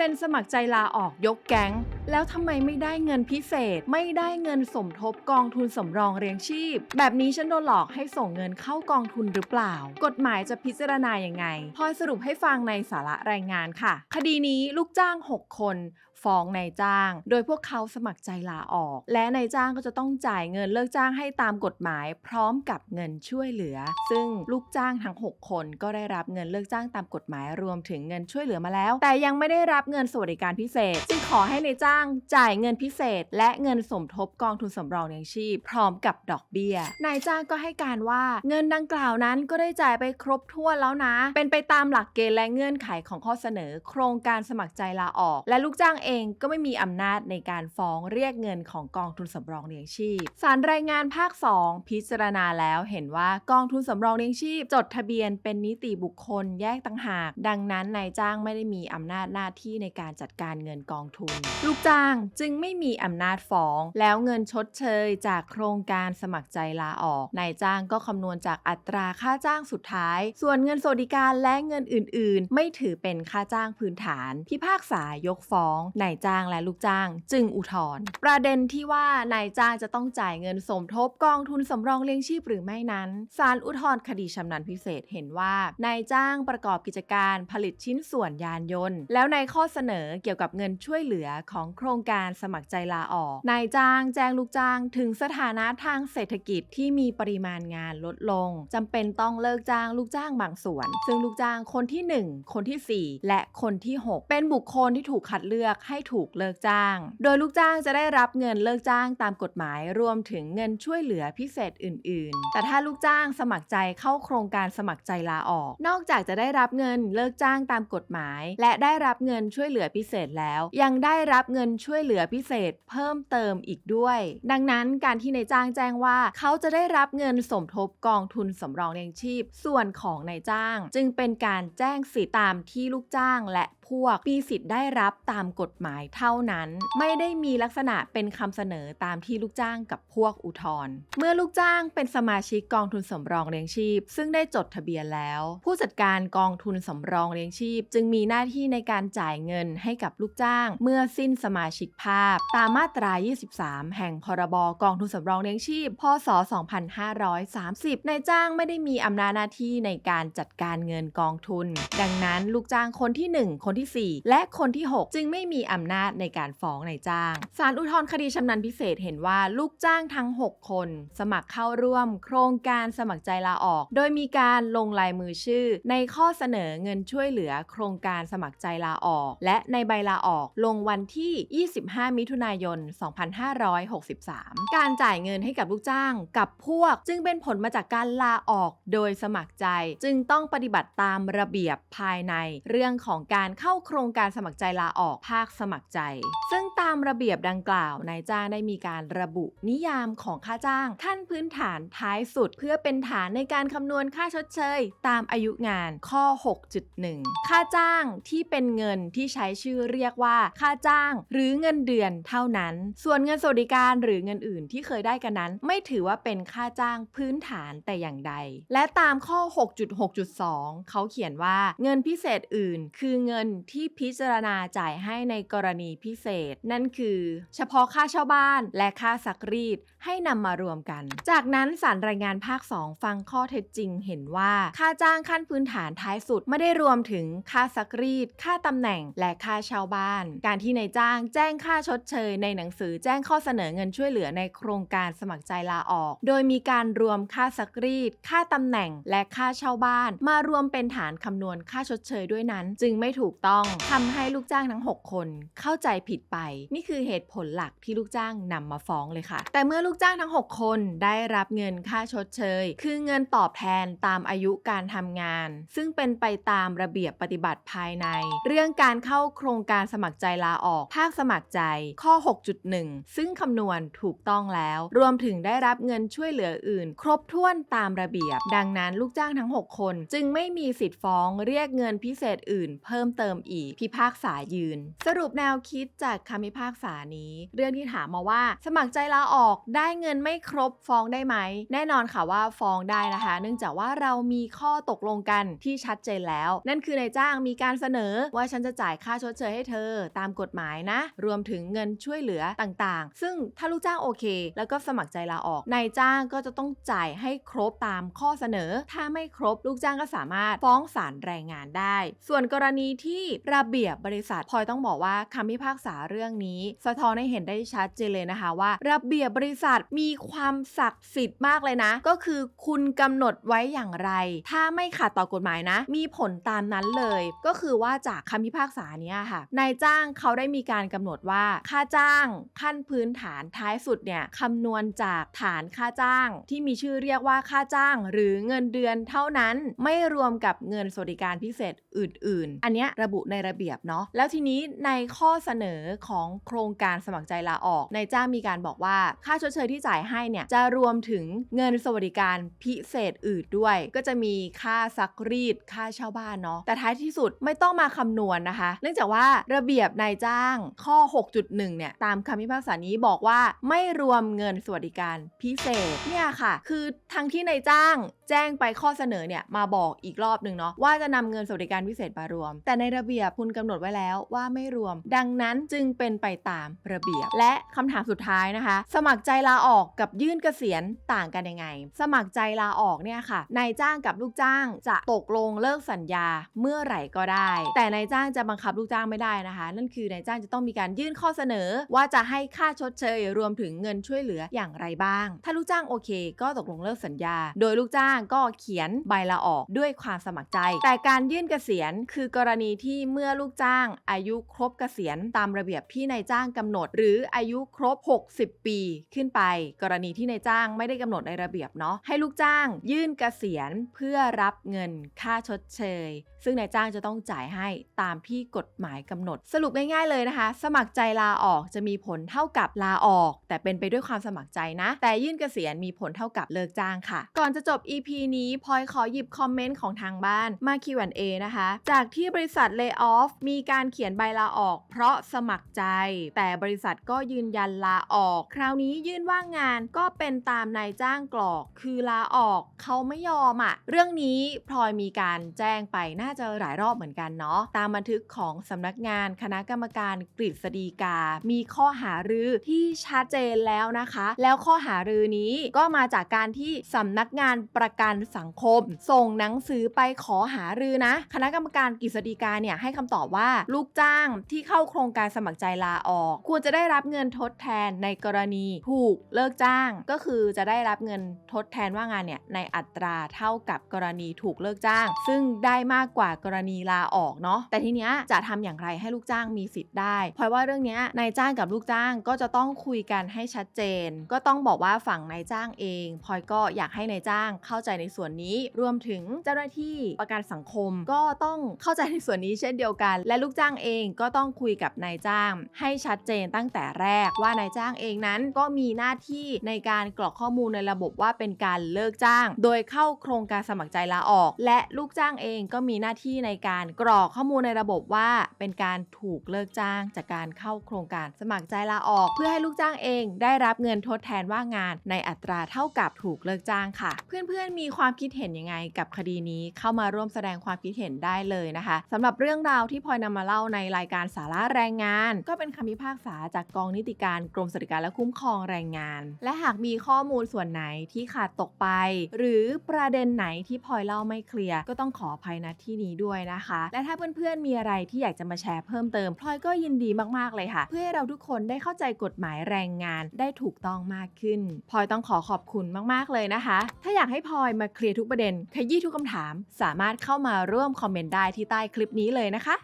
ซ็นสมัครใจลาออกยกแก๊ง แล้วทำไมไม่ได้เงินพิเศษ ไม่ได้เงินสมทบกองทุนสำรองเลี้ยงชีพ แบบนี้ฉันโดนหลอกให้ส่งเงินเข้ากองทุนหรือเปล่า กฎหมายจะพิจารณาอย่างไงพลอยสรุปให้ฟังในสาระรายงานค่ะ คดีนี้ลูกจ้าง 6 คน ฟ้องนายจ้าง โดยพวกเขาสมัครใจลาออก และนายจ้างก็จะต้องจ่ายเงินเลิกจ้างให้ตามกฎหมาย พร้อมกับเงินช่วยเหลือ ซึ่งลูกจ้างทั้ง 6 คนก็ได้รับเงินเลิกจ้างตามกฎหมายรวมถึงเงินช่วยเหลือมาแล้ว แต่ยังไม่ได้รับเงินสวัสดิการพิเศษจึงขอให้นายจ้างจ่ายเงินพิเศษ และเงินสมทบกองทุนสำรองเลี้ยงชีพ พร้อมกับดอกเบี้ย นายจ้างก็ให้การว่าเงินดังกล่าวนั้นก็ได้จ่ายไปครบถ้วนแล้วนะ เป็นไปตามหลักเกณฑ์และเงื่อนไขของข้อเสนอ โครงการสมัครใจลาออก และลูกจ้างเอเองก็ไม่มีอำนาจในการฟ้องเรียกเงินของกองทุนสำรองเลี้ยงชีพสารรายงานภาค 2 พิจารณาแล้วเห็นว่ากองทุนสำรองเลี้ยงชีพ จดทะเบียนเป็นนิติบุคคลแยกต่างหาก ดังนั้นนายจ้างไม่ได้มีอำนาจหน้าที่ในการจัดการเงินกองทุน ลูกจ้างจึงไม่มีอำนาจฟ้อง แล้วเงินชดเชยจากโครงการสมัครใจลาออกนายจ้างก็คำนวณจากอัตราค่าจ้างสุดท้าย ส่วนเงินสวัสดิการและเงินอื่น ๆ ไม่ถือเป็นค่าจ้างพื้นฐาน พิพากษายกฟ้องนายจ้างและลูกจ้าง จึงอุทธรณ์ประเด็นที่ว่านายจ้างจะต้องจ่ายเงินสมทบกองทุนสำรองเลี้ยงชีพหรือไม่นั้นศาลอุทธรณ์คดีชำนาญพิเศษเห็นว่านายจ้างประกอบกิจการผลิตชิ้นส่วนยานยนต์ แล้วในข้อเสนอเกี่ยวกับเงินช่วยเหลือของโครงการสมัครใจลาออก นายจ้างแจ้งลูกจ้าง ถึงสถานะทางเศรษฐกิจที่มีปริมาณงานลดลงจำเป็นต้องเลิกจ้างลูกจ้างบางส่วน ซึ่งลูกจ้างคนที่ 1 คนทีสี่4 และคนที่ 6 เป็นบุคคลที่ถูกคัดเลือกให้ถูกเลิกจ้าง โดยลูกจ้างจะได้รับเงินเลิกจ้างตามกฎหมายรวมถึงเงินช่วยเหลือพิเศษอื่น ๆ แต่ถ้าลูกจ้างสมัครใจเข้าโครงการสมัครใจลาออก นอกจากจะได้รับเงินเลิกจ้างตามกฎหมาย และได้รับเงินช่วยเหลือพิเศษแล้ว ยังได้รับเงินช่วยเหลือพิเศษ เพิ่มเติมอีกด้วย ดังนั้นการที่นายจ้างแจ้งว่า เขาจะได้รับเงินสมทบกองทุนสำรองเลี้ยงชีพ ส่วนของนายจ้าง จึงเป็นการแจ้งสิทธิตามที่ลูกจ้างและ พวกมีสิทธิ์ได้รับตามกฎหมายเท่านั้น ไม่ได้มีลักษณะเป็นคำเสนอตามที่ลูกจ้างกับพวกอุทธรณ์เมื่อลูกจ้างเป็นสมาชิกกองทุนสำรองเลี้ยงชีพ ซึ่งได้จดทะเบียนแล้ว ผู้จัดการกองทุนสำรองเลี้ยงชีพ จึงมีหน้าที่ในการจ่ายเงินให้กับลูกจ้าง เมื่อสิ้นสมาชิกภาพ ตามมาตรา 23 แห่งพรบกองทุนสำรองเลี้ยงชีพ พศ 2530 นายจ้างไม่ได้มีอำนาจหน้าที่ในการจัดการเงินกองทุน ดังนั้นลูกจ้างคนที่ 1 คนที่4 และคนที่ 6 จึงไม่มีอำนาจในการฟ้องนายจ้าง ศาลอุทธรณ์คดีชำนาญพิเศษเห็นว่าลูกจ้างทั้ง 6 คน สมัครเข้าร่วม โครงการสมัครใจลาออก โดยมีการลงลายมือชื่อ ในข้อเสนอเงินช่วยเหลือ โครงการสมัครใจลาออก และในใบลาออกลงวันที่ 25 มิถุนายน 2563 การจ่ายเงินให้กับลูกจ้างกับพวก จึงเป็นผลมาจากการลาออกโดยสมัครใจ จึงต้องปฏิบัติตามระเบียบภายใน เรื่องของการเข้าาโครงการสมัครใจลาออกภาคสมัครใจ ซึ่งตามระเบียบดังกล่าวนายจ้างได้มีการระบุนิยามของค่าจ้าง ขั้นพื้นฐานท้ายสุดเพื่อเป็นฐานในการคำนวณค่าชดเชย ตามอายุงานข้อ 6.1 ค่าจ้างที่เป็นเงินที่ใช้ชื่อเรียกว่าค่าจ้าง หรือเงินเดือนเท่านั้น ส่วนเงินสวัสดิการหรือเงินอื่นที่เคยได้กันนั้น ไม่ถือว่าเป็นค่าจ้างพื้นฐานแต่อย่างใด และตามข้อ 6.6.2 เขาเขียนว่าเงินพิเศษอื่น คือเงินที่พิจารณาจ่ายให้ในกรณีพิเศษ นั่นคือ เฉพาะค่าเช่าบ้านและค่าซักรีดให้นำมารวมกัน จากนั้นสารรายงานภาค 2 ฟังข้อเท็จจริงเห็นว่า ค่าจ้างขั้นพื้นฐานท้ายสุดไม่ได้รวมถึงค่าซักรีด ค่าตำแหน่ง และค่าเช่าบ้าน การที่นายจ้างแจ้งค่าชดเชย ในหนังสือแจ้งข้อเสนอเงินช่วยเหลือในโครงการสมัครใจลาออก โดยมีการรวมค่าซักรีด ค่าตำแหน่ง และค่าเช่าบ้าน มารวมเป็นฐานคำนวณค่าชดเชยด้วยนั้น จึงไม่ถูกต้องทำให้ลูกจ้างทั้ง 6 คนเข้าใจผิดไป นี่คือเหตุผลหลักที่ลูกจ้างนำมาฟ้องเลยค่ะ แต่เมื่อลูกจ้างทั้ง 6 คนได้รับเงินค่าชดเชย คือเงินตอบแทนตามอายุการทำงาน ซึ่งเป็นไปตามระเบียบปฏิบัติภายใน เรื่องการเข้าโครงการสมัครใจลาออกภาคสมัครใจข้อ 6.1 ซึ่งคำนวณถูกต้องแล้ว รวมถึงได้รับเงินช่วยเหลืออื่น ครบถ้วนตามระเบียบ ดังนั้นลูกจ้างทั้ง 6 คน จึงไม่มีสิทธิ์ฟ้องเรียกเงินพิเศษอื่น เพิ่มเติมมอีกพิพากษายืน สรุปแนวคิดจากคำพิพากษานี้ เรื่องที่ถามมาว่า สมัครใจลาออกได้เงินไม่ครบฟ้องได้ไหม แน่นอนค่ะว่าฟ้องได้นะคะ เนื่องจากว่าเรามีข้อตกลงกันที่ชัดเจนแล้ว นั่นคือนายจ้างมีการเสนอว่าฉันจะจ่ายค่าชดเชยให้เธอ ตามกฎหมายนะ รวมถึงเงินช่วยเหลือต่างๆ ซึ่งถ้าลูกจ้างโอเค แล้วก็สมัครใจลาออกนายจ้างก็จะต้องจ่ายให้ครบตามข้อเสนอ ถ้าไม่ครบลูกจ้างก็สามารถฟ้องศาลแรงงานได้ ส่วนกรณีที่ระเบียบบริษัทพลอยต้องบอกว่าคำพิพากษาเรื่องนี้ สะท้อนให้เห็นได้ชัดเจนเลยนะคะ ว่า ระเบียบบริษัทมีความศักดิ์สิทธิ์มากเลยนะ ก็คือคุณกำหนดไว้อย่างไร ถ้าไม่ขัดต่อกฎหมายนะ มีผลตามนั้นเลย ก็คือว่าจากคำพิพากษาเนี้ยค่ะนายจ้างเขาได้มีการกำหนดว่าค่าจ้างขั้นพื้นฐานท้ายสุดเนี่ยคำนวณจากฐานค่าจ้าง ที่มีชื่อเรียกว่าค่าจ้าง หรือเงินเดือนเท่านั้น ไม่รวมกับเงินสวัสดิการพิเศษอื่น ๆ อันเนี้ยระบุในระเบียบเนาะแล้วทีนี้ในข้อเสนอของโครงการสมัครใจลาออกนายจ้างมีการบอกว่าค่าชดเชยที่จ่ายให้เนี่ยจะรวมถึงเงินสวัสดิการพิเศษอื่นด้วย ก็จะมีค่าซักรีดค่าเช่าบ้านเนาะแต่ท้ายที่สุดไม่ต้องมาคำนวณนะคะ เนื่องจากว่าระเบียบนายจ้างข้อ 6.1 เนี่ยตามคำพิพากษานี้บอกว่าไม่รวมเงินสวัสดิการพิเศษเนี่ยค่ะ คือทั้งที่นายจ้างแจ้งไปข้อเสนอเนี่ยมาบอกอีกรอบหนึ่งเนาะว่าจะนำเงินสวัสดิการพิเศษมารวม แต่ในระระเบียบคุณกำหนดไว้แล้วว่าไม่รวม ดังนั้นจึงเป็นไปตามระเบียบ และคำถามสุดท้ายนะคะ สมัครใจลาออกกับยื่นเกษียณต่างกันยังไง สมัครใจลาออกเนี่ยค่ะนายจ้างกับลูกจ้างจะตกลงเลิกสัญญาเมื่อไหร่ก็ได้ แต่นายจ้างจะบังคับลูกจ้างไม่ได้นะคะ นั่นคือนายจ้างจะต้องมีการยื่นข้อเสนอ ว่าจะให้ค่าชดเชย รวมถึงเงินช่วยเหลืออย่างไรบ้าง ถ้าลูกจ้างโอเค ก็ตกลงเลิกสัญญา โดยลูกจ้างก็เขียนใบลาออกด้วยความสมัครใจ แต่การยื่นเกษียณคือกรณีที่เมื่อลูกจ้าง อายุครบเกษียณตามระเบียบที่นายจ้างกำหนด หรืออายุครบ 60 ปีขึ้นไป กรณีที่นายจ้างไม่ได้กำหนดในระเบียบเนาะให้ลูกจ้าง ยื่นเกษียณเพื่อรับเงินค่าชดเชย ซึ่งนายจ้างจะต้องจ่ายให้ตามที่กฎหมายกำหนด สรุปง่ายๆเลยนะคะ สมัครใจลาออกจะมีผลเท่ากับลาออก แต่เป็นไปด้วยความสมัครใจนะ แต่ยื่นเกษียณมีผลเท่ากับเลิกจ้างค่ะ ก่อนจะจบ EP นี้พลอยขอหยิบคอมเมนต์ของทางบ้านมา Q&A นะคะ จากที่บริษัท Lay Off มีการเขียนใบลาออก เพราะสมัครใจ แต่บริษัทก็ยืนยันลาออก คราวนี้ยื่นว่างงานก็เป็นตามนายจ้างกรอก คือลาออกเขาไม่ยอมอะเรื่องนี้พลอยมีการแจ้งไปน่าจะหลายรอบเหมือนกันเนาะตามบันทึกของสำนักงานคณะกรรมการกฤษฎีกา มีข้อหารือที่ชัดเจนแล้วนะคะ แล้วข้อหารือนี้ก็มาจากการที่สำนักงานประกันสังคม ส่งหนังสือไปขอหารือนะ คณะกรรมการกฤษฎีกาเนี่ยให้คำตอบว่าลูกจ้างที่เข้าโครงการสมัครใจลาออก ควรจะได้รับเงินทดแทนในกรณีถูกเลิกจ้าง ก็คือจะได้รับเงินทดแทนว่างงานเนี่ยในอัตราเท่ากับกรณีถูกเลิกจ้าง ซึ่งได้มากกว่ากรณีลาออกเนาะแต่ทีเนี้ยจะทำอย่างไรให้ลูกจ้างมีสิทธิ์ได้ เพราะว่าเรื่องเนี้ยนายจ้างกับลูกจ้างก็จะต้องคุยกันให้ชัดเจน ก็ต้องบอกว่าฝั่งนายจ้างเองพลอยก็อยากให้นายจ้างเข้าใจในส่วนนี้ รวมถึงเจ้าหน้าที่ประกันสังคมก็ต้องเข้าใจในส่วนนี้เช่นเดียวกัน และลูกจ้างเองก็ต้องคุยกับนายจ้าง ให้ชัดเจนตั้งแต่แรกว่านายจ้างเองนั้นก็มีหน้าที่ในการกรอกข้อมูลในระบบว่าเป็นการเลิกจ้าง โดยเข้าโครงการสมัครใจลาออก และลูกจ้างเองก็มีหน้าที่ในการกรอกข้อมูลในระบบว่าเป็นการถูกเลิกจ้าง จากการเข้าโครงการสมัครใจลาออก เพื่อให้ลูกจ้างเองได้รับเงินทดแทนว่างงาน ในอัตราเท่ากับถูกเลิกจ้างค่ะ เพื่อนๆมีความคิดเห็นยังไงกับคดีนี้เข้ามาร่วมแสดงความคิดเห็นได้เลยนะคะสำหรับเรื่องราวที่พลอยนำมาเล่าในรายการสาระแรงงาน ก็เป็นคำพิพากษาจากกองนิติการกรมสวัสดิการและคุ้มครองแรงงาน และหากมีข้อมูลส่วนไหนที่ขาดตกไป หรือประเด็นไหนที่พลอยเล่าไม่เคลียร์ก็ต้องขออภัยณที่นี้ด้วยนะคะ และถ้าเพื่อนๆมีอะไรที่อยากจะมาแชร์เพิ่มเติมพลอยก็ยินดีมากๆเลยค่ะ เพื่อให้เราทุกคนได้เข้าใจกฎหมายแรงงานได้ถูกต้องมากขึ้นพลอยต้องขอขอบคุณมากๆเลยนะคะ ถ้าอยากให้พลอยมาเคลียร์ทุกประเด็นขยี้ทุกคำถาม สามารถเข้ามาร่วมคอมเมนต์ได้ที่ใต้คลิปนี้เลยนะคะ